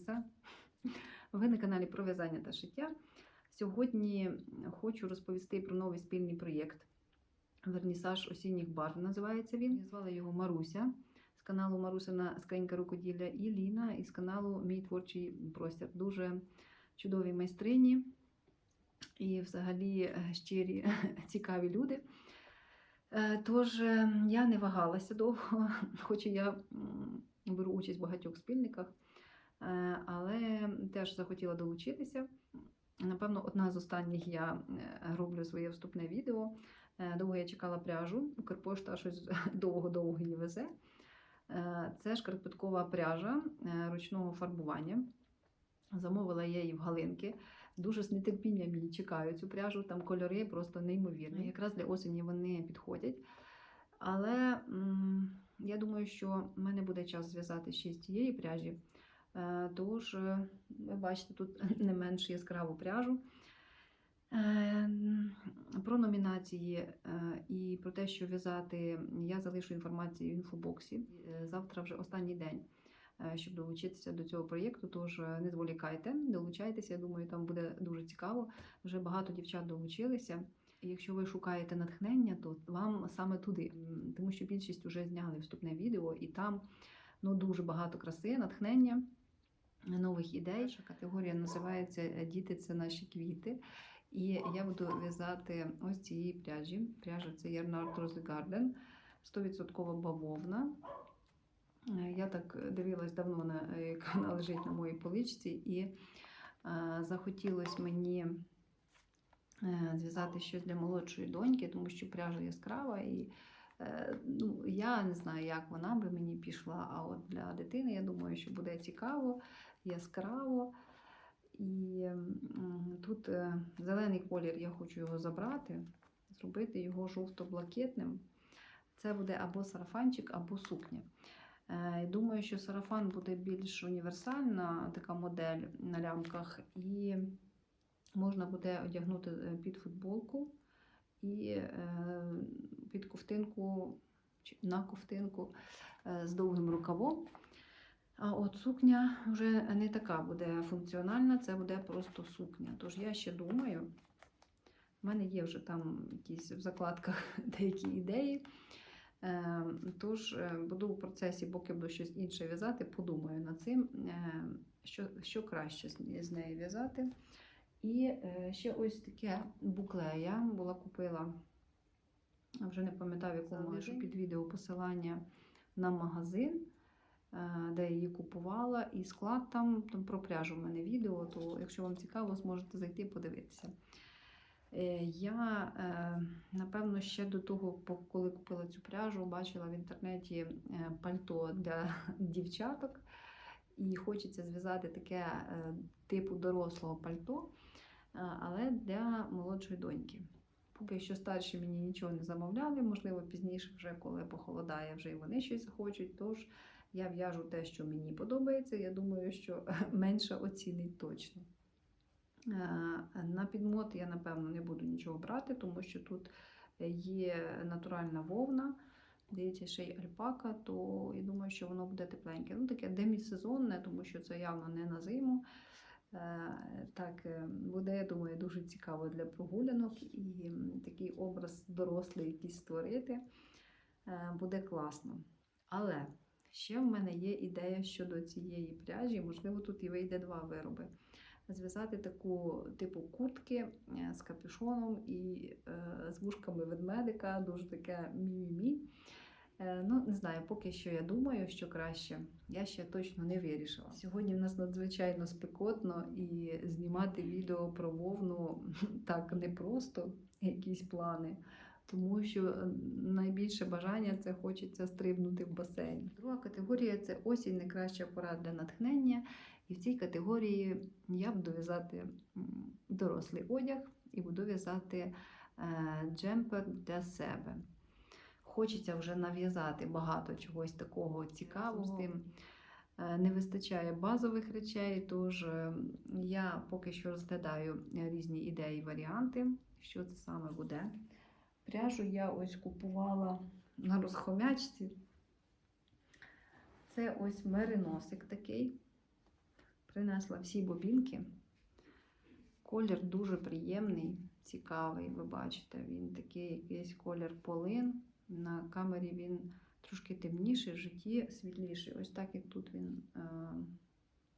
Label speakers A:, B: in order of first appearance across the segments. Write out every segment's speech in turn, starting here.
A: Аліса. Ви на каналі про в'язання та шиття. Сьогодні хочу розповісти про новий спільний проєкт. Вернісаж осінніх барв називається він. Звала його Маруся з каналу Марусина Скринька рукоділля і Ліна із каналу Мій творчий простір. Дуже чудові майстрині і взагалі щирі, цікаві люди. Е, Тож е, я не вагалася довго, хоча я беру участь в багатьох спільниках, але теж захотіла долучитися. Напевно, одна з останніх я е, роблю своє вступне відео. Е, Довго я чекала пряжу, Укрпошта щось довго-довго її везе. Е, Це шкарпеткова пряжа е, ручного фарбування. Замовила я її в Галинки. Дуже з нетерпінням її чекаю цю пряжу. Там кольори просто неймовірні. Якраз для осені вони підходять. Але я думаю, що в мене буде час зв'язати ще з цієї пряжі. Е, Тож, е, ви бачите, тут не менш яскраву пряжу. Е, Про номінації і про те, що в'язати, я залишу інформацію в інфобоксі. Завтра вже останній день, щоб долучитися до цього проєкту. Тож не зволікайте, долучайтеся. Я думаю, там буде дуже цікаво. Вже багато дівчат долучилися. Якщо ви шукаєте натхнення, то вам саме туди, тому що більшість вже зняли вступне відео, і там ну, дуже багато краси, натхнення, нових ідей. Перша категорія називається е, Діти це наші квіти. І я буду в'язати ось цієї пряжі. Пряжа це Ярнард Rose Garden, 100% бавовна. Е, Я так дивилась давно, на, е, як вона лежить на моїй поличці, і захотілося мені зв'язати щось для молодшої доньки, тому що пряжа яскрава. І ну, я не знаю, як вона би мені пішла. А от для дитини, я думаю, що буде цікаво, яскраво. І тут е, зелений колір, я хочу його забрати, зробити його жовто-блакитним. Це буде або сарафанчик, або сукня. Е, Думаю, що сарафан буде більш універсальна така модель на лямках, і можна буде одягнути е, під футболку і під ковтинку на ковтинку з довгим рукавом. А от сукня вже не така буде функціональна, це буде просто сукня. Тож я ще думаю, в мене є вже там якісь в закладках деякі ідеї. Е, Тож е, буду в процесі, поки буду щось інше в'язати, подумаю над цим, е, що, що краще з нею в'язати. І ще ось таке букле я була купила, вже не пам'ятаю, в якому під відео посилання на магазин, де я її купувала, і склад там, там про пряжу в мене відео, то якщо вам цікаво, зможете зайти подивитися. Е, Я, е, напевно, ще до того, коли купила цю пряжу, бачила в інтернеті е, пальто для дівчаток. І хочеться зв'язати таке е, типу дорослого пальто, е, але для молодшої доньки. Поки що старші мені нічого не замовляли, можливо, пізніше, вже коли похолодає, вже і вони щось захочуть. Тож я в'яжу те, що мені подобається. Я думаю, що менше оцінить точно. Е, На підмот я, напевно, не буду нічого брати, тому що тут є натуральна вовна, дивіться, ще й альпака, то я думаю, що воно буде тепленьке. Ну, таке демісезонне, тому що це явно не на зиму. Е, Так, е, буде, я думаю, дуже цікаво для прогулянок і такий образ дорослий якийсь створити буде класно. Але ще в мене є ідея щодо цієї пряжі, можливо, тут і вийде два вироби зв'язати таку типу куртки е, з капюшоном і е, з вушками ведмедика, дуже таке мі-мі-мі. Е, Ну, не знаю, поки що я думаю, що краще. Я ще точно не вирішила. Сьогодні в нас надзвичайно спекотно і знімати відео про вовну так непросто, якісь плани. Тому що е, найбільше бажання це хочеться стрибнути в басейн. Друга категорія це осінь найкраща пора для натхнення. І в цій категорії я буду в'язати дорослий одяг і буду в'язати е, джемпер для себе. Хочеться вже нав'язати багато чогось такого цікавого. Е, не вистачає базових речей, тож я поки що розглядаю різні ідеї, варіанти, що це саме буде. Пряжу я ось купувала на розхомячці. Це ось мериносик такий Принесла всі бобінки. Колір дуже приємний, цікавий. Ви бачите, він такий якийсь колір полин. На камері він трошки темніший, в житті світліший. Ось так як тут він е,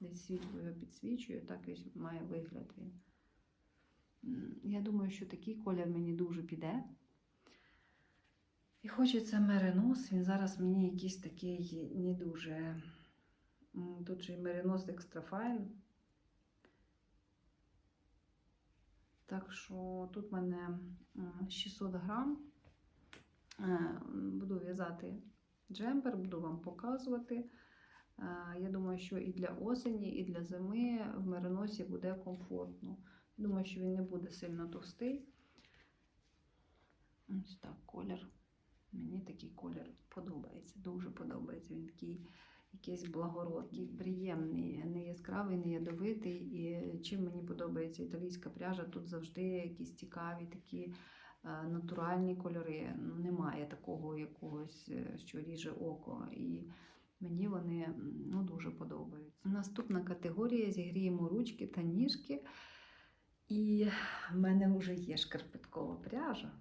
A: десь світло його підсвічує, так ось має вигляд він. Я думаю, що такий колір мені дуже піде. І хочеться меринос. Він зараз мені якийсь такий не дуже. Тут же і меринос екстрафайн. Так що тут в мене 600 грам. Е, Буду в'язати джемпер, буду вам показувати. Е, Я думаю, що і для осені, і для зими в мериносі буде комфортно. Думаю, що він не буде сильно товстий. Ось так, колір. Мені такий колір подобається, дуже подобається. Він такий якийсь благородний, приємний, не яскравий, не ядовитий. І чим мені подобається італійська пряжа, тут завжди якісь цікаві такі е, натуральні кольори. Ну, немає такого якогось, е, що ріже око. І мені вони ну, дуже подобаються. Наступна категорія зігріємо ручки та ніжки. І в мене вже є шкарпеткова пряжа.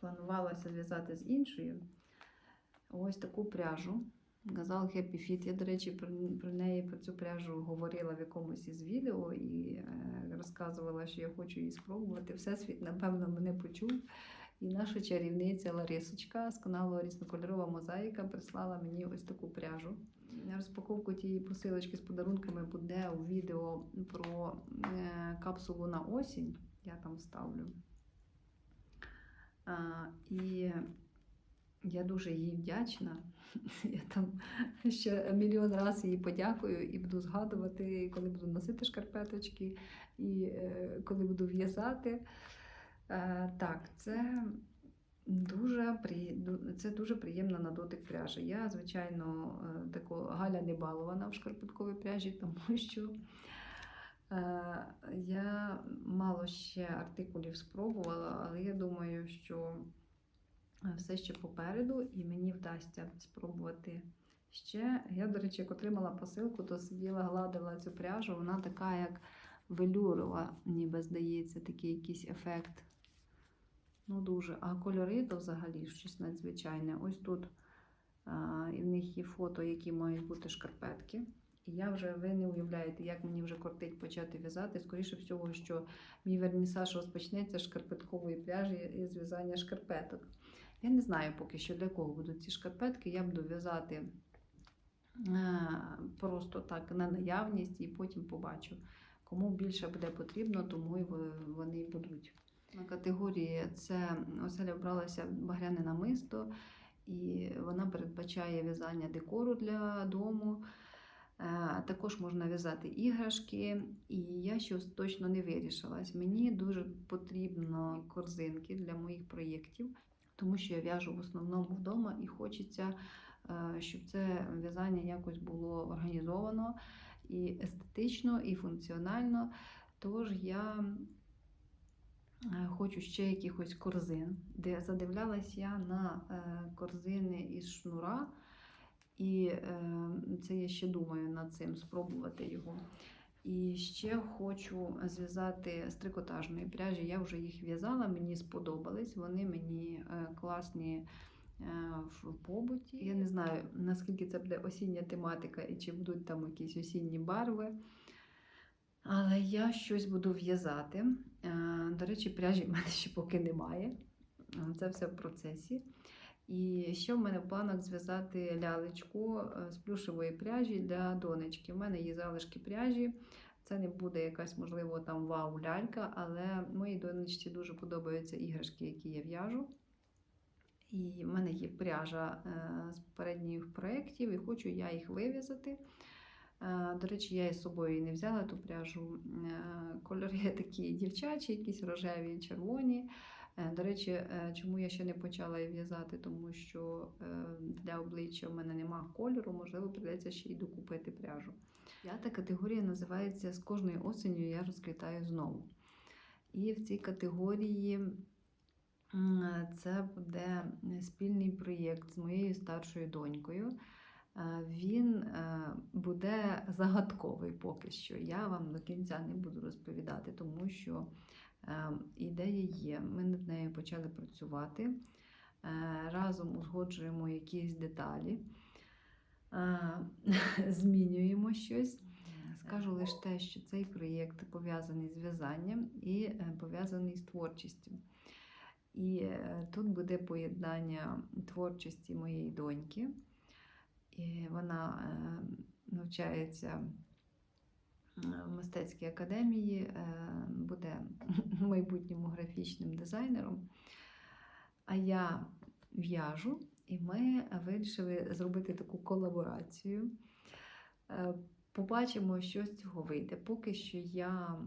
A: Планувалося зв'язати з іншою. Ось таку пряжу. Газал Happy Fit. Я, до речі, про, про неї про цю пряжу говорила в якомусь із відео і е, розказувала, що я хочу її спробувати. Всесвіт, напевно, мене почув. І наша чарівниця Ларисочка з каналу Різнокольорова мозаїка прислала мені ось таку пряжу. Розпаковку тієї посилочки з подарунками буде у відео про е, капсулу на осінь. Я там вставлю. І я дуже їй вдячна. Я там ще мільйон разів їй подякую і буду згадувати, коли буду носити шкарпеточки, і е, коли буду в'язати. Е, так, це дуже, це дуже приємна на дотик пряжа. Я, звичайно, е, тако Галя не балована в шкарпетковій пряжі, тому що я мало ще артикулів спробувала, але я думаю, що все ще попереду, і мені вдасться спробувати ще. Я, до речі, як отримала посилку, то сиділа, гладила цю пряжу. Вона така, як велюрова, ніби здається, такий якийсь ефект. Ну, дуже. А кольори то взагалі щось надзвичайне. Ось тут а, і в них є фото, які мають бути шкарпетки. І я вже, ви не уявляєте, як мені вже кортить почати в'язати. Скоріше всього, що мій вернісаж розпочнеться з шкарпеткової пряжі і з в'язання шкарпеток. Я не знаю поки що для кого будуть ці шкарпетки. Я буду в'язати е, просто так на наявність і потім побачу. Кому більше буде потрібно, тому і вони будуть. На категорії це оселя обралася багряне намисто, і вона передбачає в'язання декору для дому. Е, Також можна в'язати іграшки, і я ще точно не вирішилась. Мені дуже потрібно корзинки для моїх проєктів, тому що я в'яжу в основному вдома і хочеться, е, щоб це в'язання якось було організовано і естетично, і функціонально. Тож я е, хочу ще якихось корзин, де задивлялась я на корзини із шнура. І е, це я ще думаю над цим, спробувати його. І ще хочу зв'язати з трикотажної пряжі. Я вже їх в'язала, мені сподобались. Вони мені е, класні е, в побуті. Я не знаю, наскільки це буде осіння тематика і чи будуть там якісь осінні барви. Але я щось буду в'язати. Е, До речі, пряжі в мене ще поки немає. Це все в процесі. І ще в мене в планах зв'язати лялечку е, з плюшевої пряжі для донечки. У мене є залишки пряжі. Це не буде якась, можливо, там вау-лялька, але моїй донечці дуже подобаються іграшки, які я в'яжу. І в мене є пряжа е, з передніх проєктів, і хочу я їх вив'язати. Е, До речі, я із собою не взяла ту пряжу. Кольори такі дівчачі, якісь рожеві, червоні. Е, До речі, е, чому я ще не почала її в'язати, тому що е, для обличчя в мене нема кольору, можливо, придеться ще й докупити пряжу. П'ята категорія називається З кожною осенью я розквітаю знову. І в цій категорії це буде спільний проєкт з моєю старшою донькою. Він буде загадковий поки що. Я вам до кінця не буду розповідати, тому що ідея є. Ми над нею почали працювати. Е, Разом узгоджуємо якісь деталі, е, змінюємо щось. Скажу лише те, що цей проєкт пов'язаний з в'язанням і е, пов'язаний з творчістю. І е, тут буде поєднання творчості моєї доньки. І вона е, навчається е, в мистецькій академії, е, буде в майбутньому графічним дизайнером. А я в'яжу, і ми вирішили зробити таку колаборацію. Е, Побачимо, що з цього вийде. Поки що я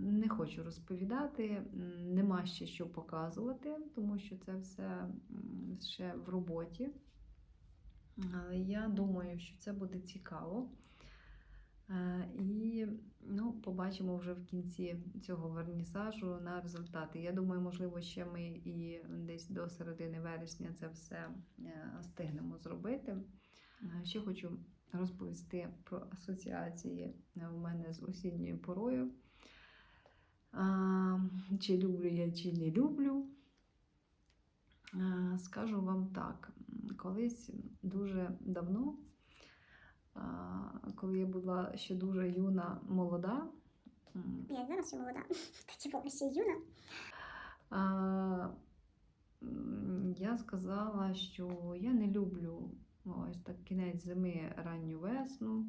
A: не хочу розповідати, нема ще що показувати, тому що це все ще в роботі. Але я думаю, що це буде цікаво. Е, І ну, побачимо вже в кінці цього вернісажу на результати. Я думаю, можливо, ще ми і десь до середини вересня це все е, встигнемо зробити. Е, Ще хочу розповісти про асоціації у мене з осінньою порою. Чи люблю я, чи не люблю. Скажу вам так, колись дуже давно, коли я була ще дуже юна, молода,
B: Я зараз ще молода, була ще юна.
A: а, я сказала, що я не люблю ось так кінець зими, ранню весну,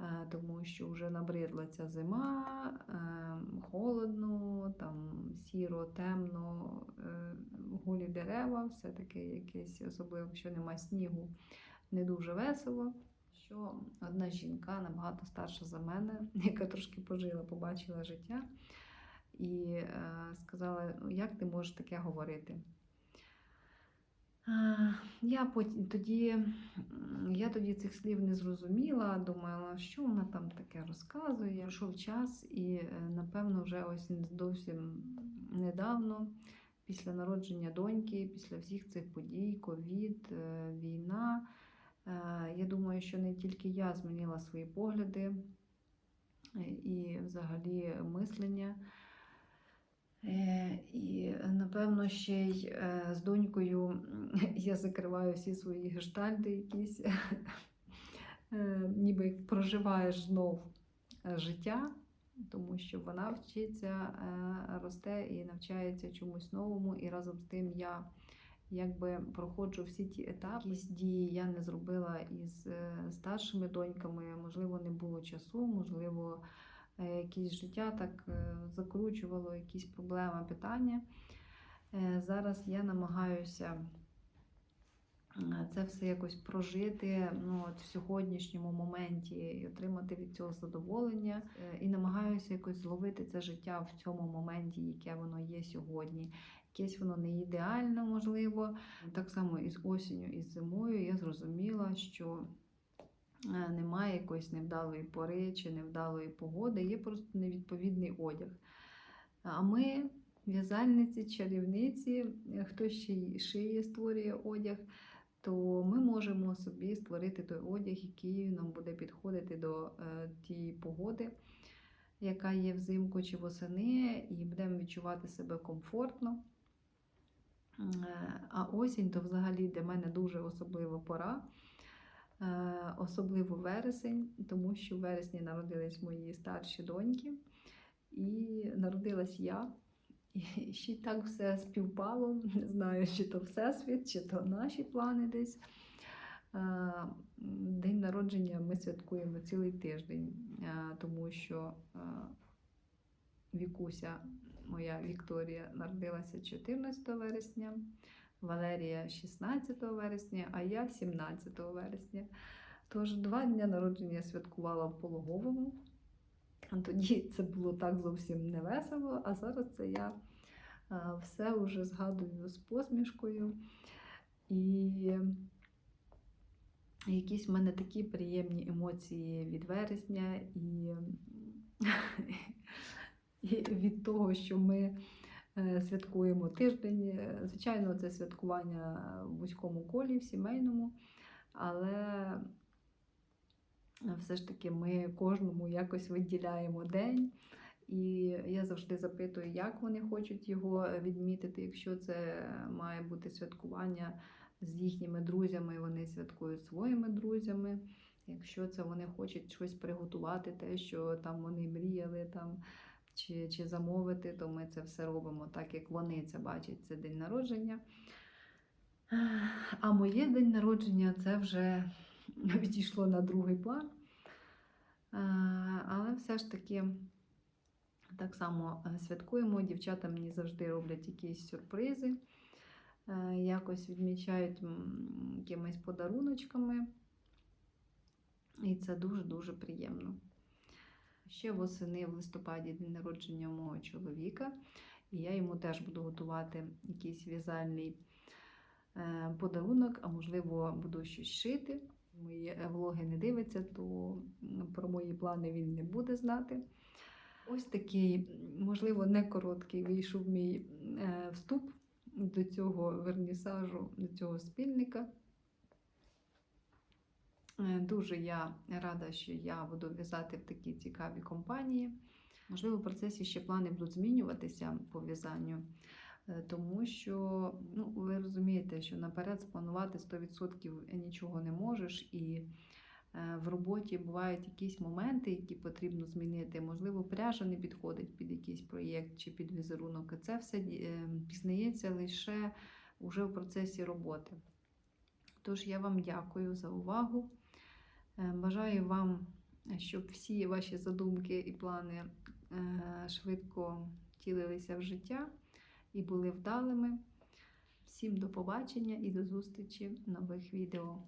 A: е, тому що вже набридла ця зима, е, холодно, там сіро, темно, е, голі дерева, все таке якесь, особливо, якщо нема снігу, не дуже весело. Що одна жінка набагато старша за мене, яка трошки пожила, побачила життя, і е, сказала: «Ну, як ти можеш таке говорити? Я тоді, я тоді цих слів не зрозуміла, думала, що вона там таке розказує. Пройшов час, і е, напевно, вже ось зовсім недавно, після народження доньки, після всіх цих подій, ковід, е, війна. Е, Я думаю, що не тільки я змінила свої погляди е, і взагалі мислення. Е, І напевно ще й з донькою я закриваю всі свої гештальти, якісь, ніби проживаєш знов життя, тому що вона вчиться, росте і навчається чомусь новому, і разом з тим я якби проходжу всі ті етапи. Якісь дії я не зробила із е, старшими доньками, можливо, не було часу, можливо е, якесь життя так е, закручувало якісь проблеми, питання. Зараз я намагаюся це все якось прожити ну, от в сьогоднішньому моменті і отримати від цього задоволення. І намагаюся якось зловити це життя в цьому моменті, яке воно є сьогодні. Якесь воно не ідеально, можливо. Так само і з осінню, і з зимою я зрозуміла, що е, немає якоїсь невдалої пори чи невдалої погоди, є просто невідповідний одяг. А ми, в'язальниці, чарівниці, е, хто ще й шиє, створює одяг, то ми можемо собі створити той одяг, який нам буде підходити до е, тієї погоди, яка є взимку чи восени, і будемо відчувати себе комфортно. Е, А осінь то взагалі для мене дуже особлива пора. Е, Особливо вересень, тому що в вересні народились мої старші доньки, і народилась я. І ще так все співпало. Не знаю, чи то всесвіт, чи то наші плани десь. Е, День народження ми святкуємо цілий тиждень, тому що Вікуся, моя Вікторія, народилася 14 вересня, Валерія 16 вересня, а я 17 вересня. Тож два дні народження святкувала в пологовому. Тоді це було так зовсім не весело, а зараз це я все вже згадую з посмішкою. І якісь в мене такі приємні емоції від вересня і від того, що ми е, святкуємо тиждень. Звичайно, це святкування в вузькому колі, в сімейному. але все ж таки ми кожному якось виділяємо день. І я завжди запитую, як вони хочуть його відмітити. Якщо це має бути святкування з їхніми друзями, вони святкують своїми друзями. Якщо це вони хочуть щось приготувати, те, що там вони мріяли там, чи, чи замовити, то ми це все робимо так, як вони це бачать. Це день народження. А моє день народження це вже відійшло на другий план. Але все ж таки так само е, святкуємо. Дівчата мені завжди роблять якісь сюрпризи, е, якось відмічають якимись подаруночками. І це дуже-дуже приємно. Ще восени в листопаді день народження мого чоловіка, і я йому теж буду готувати якийсь в'язальний е, подарунок, а можливо, буду щось шити. Мої е, влоги не дивиться, то про мої плани він не буде знати. Ось такий, можливо, не короткий вийшов мій е, вступ до цього вернісажу, до цього спільника. Е, Дуже я рада, що я буду в'язати в такій цікавій компанії. Можливо, в процесі ще плани будуть змінюватися по в'язанню, е, тому що ну, ви розумієте, що наперед спланувати 100% нічого не можеш, і е, в роботі бувають якісь моменти, які потрібно змінити. Можливо, пряжа не підходить під якийсь проєкт чи під візерунок. І це все пізнається лише уже в процесі роботи. Тож я вам дякую за увагу. Е, Бажаю вам, щоб всі ваші задумки і плани е, швидко втілилися в життя і були вдалими. Всім до побачення і до зустрічі в нових відео.